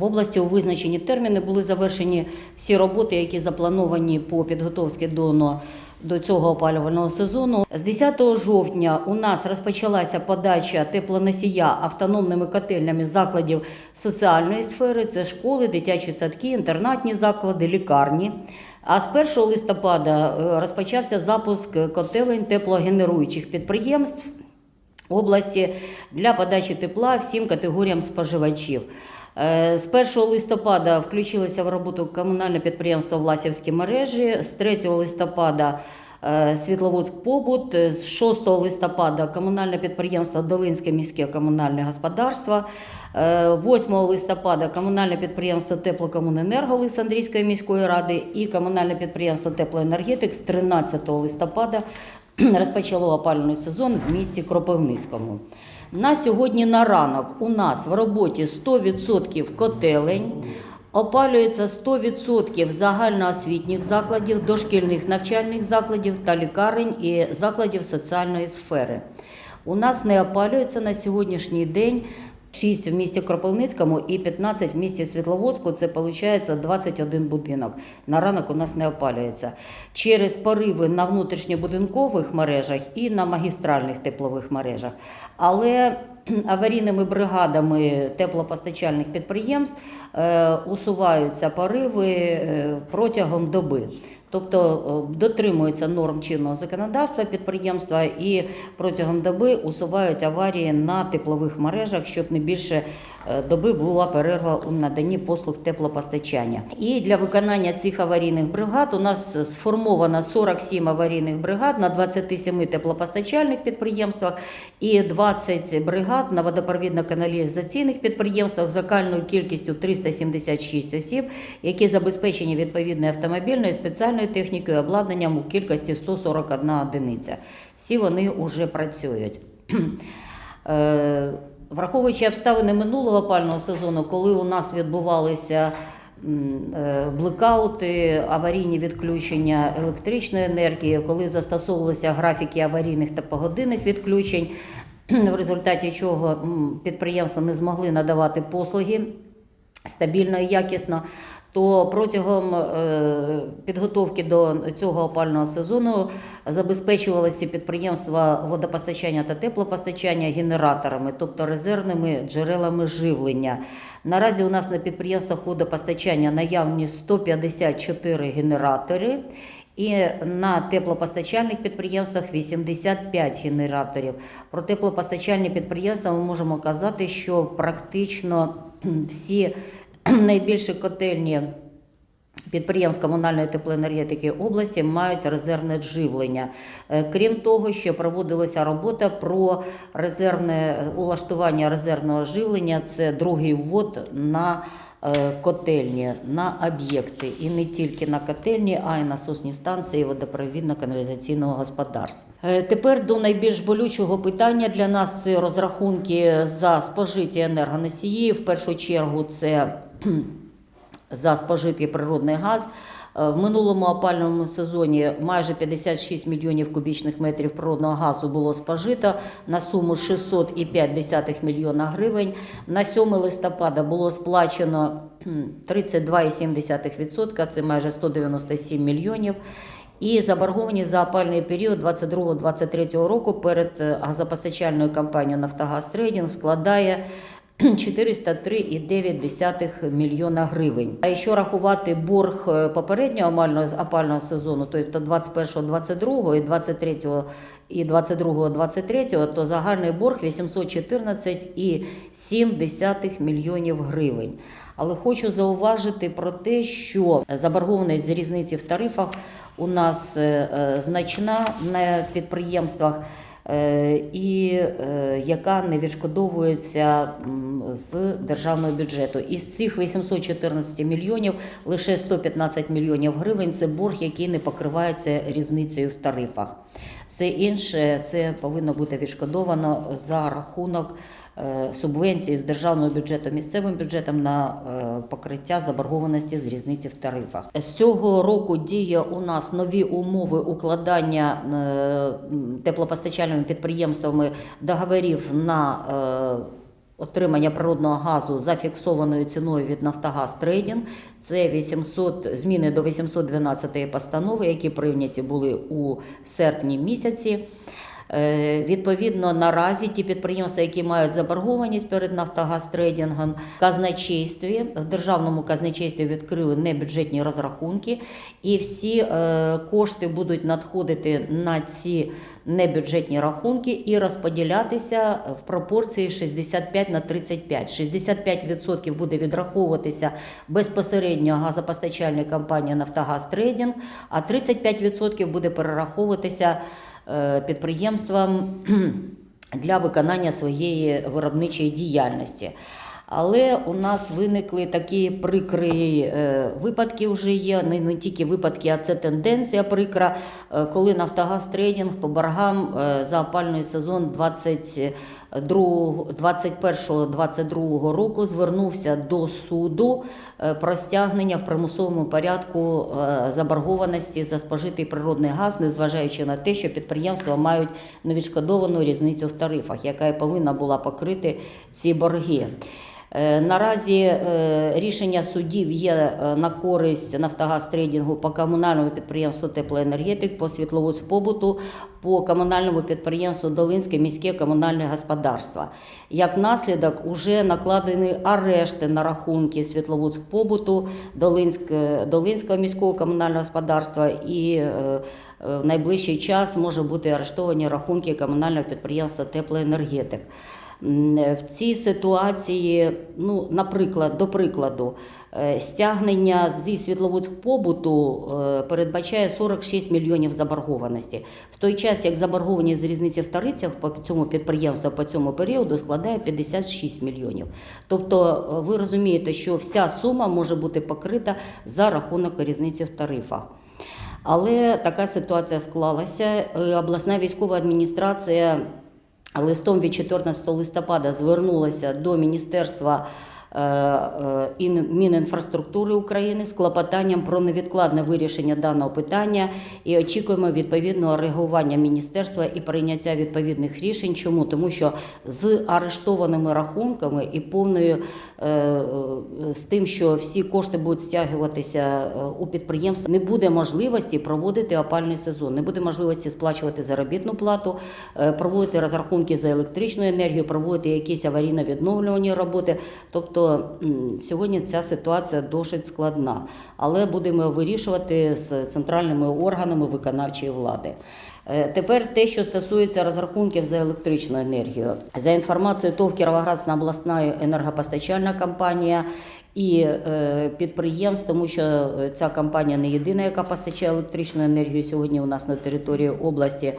В області у визначені терміни були завершені всі роботи, які заплановані по підготовці до, до цього опалювального сезону. З 10 жовтня у нас розпочалася подача теплоносія автономними котельнями закладів соціальної сфери. Це школи, дитячі садки, інтернатні заклади, лікарні. А з 1 листопада е, розпочався запуск котелень теплогенеруючих підприємств області для подачі тепла всім категоріям споживачів. Е, З 1 листопада включилося в роботу комунальне підприємство Власівські мережі. З 3 листопада е, Світловодськ побут. З 6 листопада комунальне підприємство Долинське міське комунальне господарство. Е, 8 листопада комунальне підприємство Теплокомуненерго Олександрійської міської ради і комунальне підприємство Теплоенергетик з 13 листопада розпочало опалювальний сезон в місті Кропивницькому. На сьогодні на ранок у нас в роботі 100% котелень, опалюється 100% загальноосвітніх закладів, дошкільних навчальних закладів та лікарень і закладів соціальної сфери. У нас не опалюється на сьогоднішній день 6 в місті Кропивницькому і 15 в місті Світловодську. Це виходить 21 будинок. На ранок у нас не опалюється. Через пориви на внутрішньобудинкових мережах і на магістральних теплових мережах. Але аварійними бригадами теплопостачальних підприємств е, усуваються пориви е, протягом доби. Тобто е, дотримуються норм чинного законодавства підприємства і протягом доби усувають аварії на теплових мережах, щоб не більше доби була перерва у наданні послуг теплопостачання. І для виконання цих аварійних бригад у нас сформовано 47 аварійних бригад на 27 теплопостачальних підприємствах і 20 бригад на водопровідно-каналізаційних підприємствах загальною кількістю 376 осіб, які забезпечені відповідною автомобільною спеціальною технікою, обладнанням у кількості 141 одиниця. Всі вони вже працюють. Враховуючи обставини минулого опального сезону, коли у нас відбувалися е, блекаути, аварійні відключення електричної енергії, коли застосовувалися графіки аварійних та погодинних відключень, в результаті чого підприємства не змогли надавати послуги стабільно і якісно, то протягом е, підготовки до цього опального сезону забезпечувалися підприємства водопостачання та теплопостачання генераторами, тобто резервними джерелами живлення. Наразі у нас на підприємствах водопостачання наявні 154 генератори. І на теплопостачальних підприємствах 85 генераторів. Про теплопостачальні підприємства ми можемо казати, що практично всі найбільші котельні підприємств комунальної теплоенергетики області мають резервне живлення. Е, Крім того, ще проводилася робота про резервне улаштування резервного живлення. Це другий ввод на е, котельні, на об'єкти. І не тільки на котельні, а й насосні станції водопровідно-каналізаційного господарства. Е, Тепер до найбільш болючого питання для нас це розрахунки за спожиті енергоносії. В першу чергу це за спожитий природний газ. Е, В минулому опальному сезоні майже 56 мільйонів кубічних метрів природного газу було спожито на суму 600,5 мільйона гривень. На 7 листопада було сплачено 32,7%, це майже 197 мільйонів. І заборгованість за опальний період 22-23 року перед е, газопостачальною компанією Нафтогаз Трейдинг складає 403,9 мільйона гривень. А якщо рахувати борг е, попереднього опального, опального сезону, тобто 21-22 і 23 і 22-23, то загальний борг 814,7 мільйонів гривень. Але хочу зауважити про те, що заборгованість з різниці в тарифах у нас е, е, значна на підприємствах. Е, І е, яка не відшкодовується з державного бюджету. Із цих 814 мільйонів лише 115 мільйонів гривень це борг, який не покривається різницею в тарифах. Все інше це повинно бути відшкодовано за рахунок е, субвенції з державного бюджету місцевим бюджетом на е, покриття заборгованості з різниці в тарифах. З цього року діє у нас нові умови укладання е, теплопостачальними підприємствами договорів на отримання природного газу за фіксованою ціною від Нафтогаз Трейдінг. Це 800, зміни до 812 постанови, які прийняті були у серпні місяці. Е, Відповідно, наразі ті підприємства, які мають заборгованість перед Нафтогаз трейдингом, в казначействі в державному казначействі відкрили небюджетні розрахунки, і всі е, кошти будуть надходити на ці небюджетні рахунки і розподілятися в пропорції 65 на 35. 65% буде відраховуватися безпосередньо газопостачальній компанії Нафтогаз Трейдинг, а 35% буде перераховуватися підприємствам для виконання своєї виробничої діяльності. Але у нас виникли такі прикрі е, випадки вже є, не, тільки випадки, а це тенденція прикра, е, коли Нафтогаз трейдинг по боргам е, за опальний сезон 21-22 року звернувся до суду е, про стягнення в примусовому порядку е, заборгованості за спожитий природний газ, незважаючи на те, що підприємства мають невідшкодовану різницю в тарифах, яка і повинна була покрити ці борги. Е, Наразі е, рішення судів є е, на користь Нафтогаз трейдингу по комунальному підприємству теплоенергетик, по світловодспобуту, по комунальному підприємству Долинське міське комунальне господарство. Як наслідок, уже накладені арешти на рахунки світловодспобуту Долинськ, Долинського міського комунального господарства і в найближчий час може бути арештовані рахунки комунального підприємства теплоенергетик. В цій ситуації, ну, наприклад, до прикладу, е, стягнення зі світловодспобуту е, передбачає 46 мільйонів заборгованості. В той час, як заборгованість з різниці в тарицях по цьому підприємству по цьому періоду складає 56 мільйонів. Тобто е, ви розумієте, що вся сума може бути покрита за рахунок різниці в тарифах. Але така ситуація склалася. Обласна військова адміністрація листом від 14 листопада звернулася до Міністерства ін- Мінінфраструктури України з клопотанням про невідкладне вирішення даного питання і очікуємо відповідного реагування міністерства і прийняття відповідних рішень. Чому? Тому що з арештованими рахунками і повною е, е, з тим, що всі кошти будуть стягуватися е, у підприємства, не буде можливості проводити опальний сезон, не буде можливості сплачувати заробітну плату, е, проводити розрахунки за електричну енергію, проводити якісь аварійно-відновлювані роботи. Тобто м, сьогодні ця ситуація досить складна, але будемо вирішувати з центральними органами виконавчої влади. Е, Тепер те, що стосується розрахунків за електричну енергію, за інформацією ТОВ Кіровоградська обласна енергопостачальна компанія і е, підприємств, тому що е, ця компанія не єдина, яка постачає електричну енергію сьогодні у нас на території області.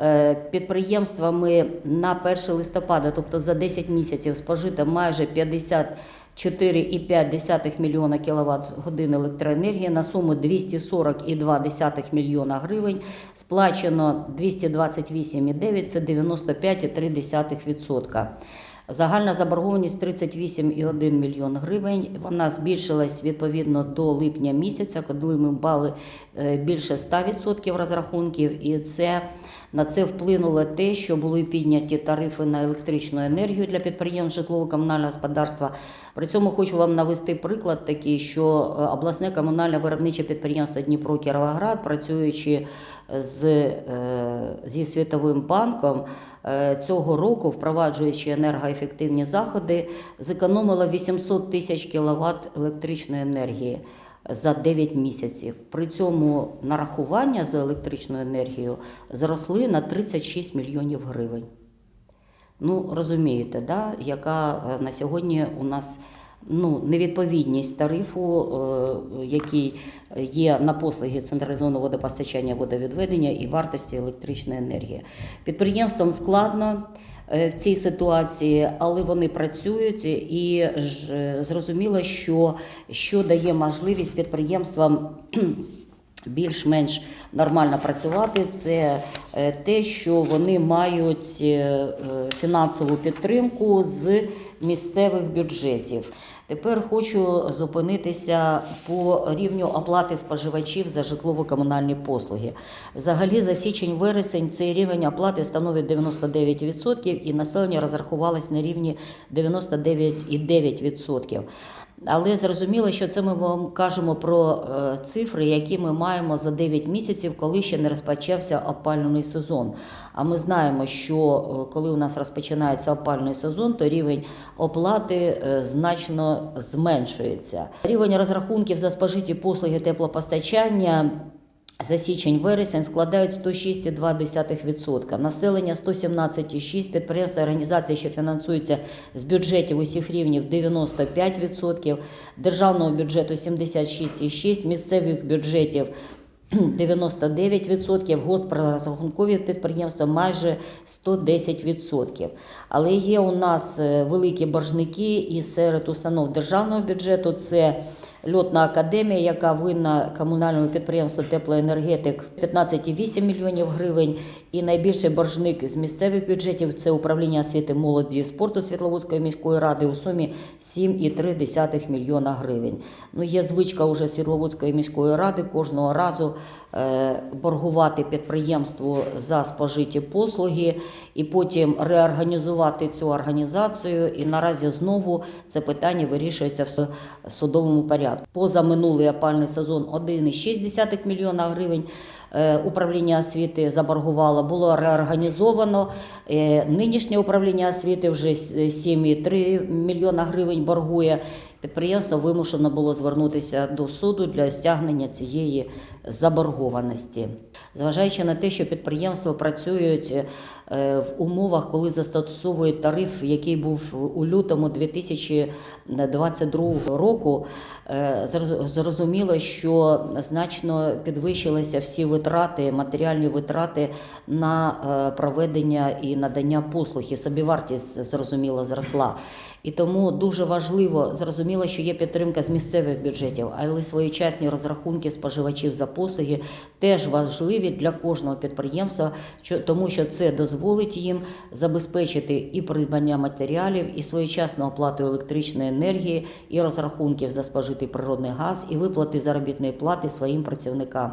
Е, Підприємствами на 1 листопада, тобто за 10 місяців, спожито майже 54,5 мільйона кВт годин електроенергії на суму 240,2 мільйона гривень. Сплачено 228,9, це 95,3%. Загальна заборгованість 38,1 мільйон гривень. Вона збільшилась відповідно до липня місяця, коли ми мали е, більше 100% розрахунків, і це на це вплинуло те, що були підняті тарифи на електричну енергію для підприємств житлово-комунального господарства. При цьому хочу вам навести приклад такий, що е, обласне комунальне виробниче підприємство Дніпро Кіровоград, працюючи з, е, зі Світовим банком, е, цього року, впроваджуючи енергоефективні заходи, зекономило 800 тисяч кіловат електричної енергії за 9 місяців. При цьому нарахування за електричну енергію зросли на 36 мільйонів гривень. Ну, розумієте, да, яка е, на сьогодні у нас ну, невідповідність тарифу, е, який є на послуги централізованого водопостачання водовідведення і вартості електричної енергії. Підприємствам складно е, в цій ситуації, але вони працюють і е, зрозуміло, що, що дає можливість підприємствам більш-менш нормально працювати, це е, те, що вони мають е, е, фінансову підтримку з місцевих бюджетів. Тепер хочу зупинитися по рівню оплати споживачів за житлово-комунальні послуги. Взагалі за січень-вересень цей рівень оплати становить 99% і населення розрахувалось на рівні 99,9%. Але зрозуміло, що це ми вам кажемо про е, цифри, які ми маємо за 9 місяців, коли ще не розпочався опалювальний сезон. А ми знаємо, що е, коли у нас розпочинається опалювальний сезон, то рівень оплати е, значно зменшується. Рівень розрахунків за спожиті послуги теплопостачання за січень-вересень складають 106,2%. Населення 117,6%, підприємства організації, що фінансуються з бюджетів усіх рівнів 95%, державного бюджету 76,6%, місцевих бюджетів 99%, госпрозрахункові підприємства майже 110%. Але є у нас е, великі боржники і серед установ державного бюджету. Це Льотна академія, яка винна комунальному підприємству теплоенергетик 15,8 мільйонів гривень. І найбільший боржник з місцевих бюджетів це управління освіти, молоді і спорту Світловодської міської ради у сумі 7,3 мільйона гривень. Ну, є звичка уже Світловодської міської ради кожного разу е, боргувати підприємству за спожиті послуги і потім реорганізувати цю організацію. І наразі знову це питання вирішується в судовому порядку. Поза минулий опальний сезон 1,6 мільйона гривень. Е, Управління освіти заборгувало, було реорганізовано. Е, Нинішнє управління освіти вже с- 7,3 мільйона гривень боргує. Підприємство вимушено було звернутися до суду для стягнення цієї заборгованості. Зважаючи на те, що підприємства працюють е, в умовах, коли застосовують тариф, який був у лютому 2022 року, е, зрозуміло, що значно підвищилися всі витрати, матеріальні витрати на е, проведення і надання послуг, і собівартість зрозуміло зросла. І тому дуже важливо зрозуміло, що є підтримка з місцевих бюджетів, але своєчасні розрахунки споживачів за послуги теж важливі для кожного підприємства, тому що це дозволить їм забезпечити і придбання матеріалів, і своєчасну оплату електричної енергії, і розрахунків за спожитий природний газ, і виплати заробітної плати своїм працівникам.